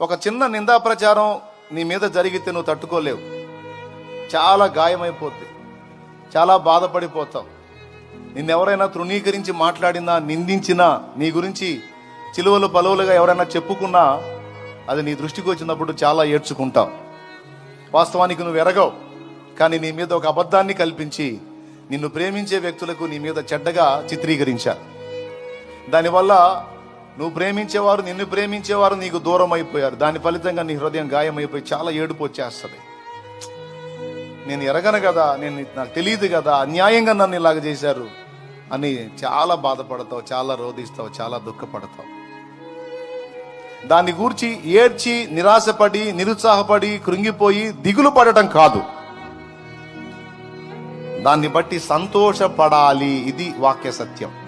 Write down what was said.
ఒక చిన్న నిందా ప్రచారం నీ మీద జరిగితే నువ్వు తట్టుకోలేవు. చాలా గాయమైపోద్ది. చాలా బాధపడిపోతావు. నిన్నెవరైనా తృణీకరించి మాట్లాడినా నిందించినా నీ గురించి చిలువలు పలువులుగా ఎవరైనా చెప్పుకున్నా అది నీ దృష్టికి వచ్చినప్పుడు చాలా ఏడ్చుకుంటావు. వాస్తవానికి నువ్వు ఎరగవు. కానీ నీ మీద ఒక అబద్ధాన్ని కల్పించి నిన్ను ప్రేమించే వ్యక్తులకు నీ మీద చెడ్డగా చిత్రీకరించారు. దానివల్ల నువ్వు ప్రేమించేవారు నిన్ను ప్రేమించేవారు నీకు దూరం అయిపోయారు దాని ఫలితంగా నీ హృదయం గాయమైపోయి చాలా ఏడుపు వచ్చేస్తుంది. నేను ఎరగను కదా నేను నాకు తెలియదు కదా అన్యాయంగా నన్ను ఇలాగ చేశారు అని చాలా బాధపడతావు చాలా రోధిస్తావు చాలా దుఃఖపడతావు. దాన్ని గూర్చి ఏడ్చి నిరాశపడి నిరుత్సాహపడి కృంగిపోయి దిగులు పడటం కాదు. దాన్ని బట్టి సంతోషపడాలి ఇది వాక్య సత్యం.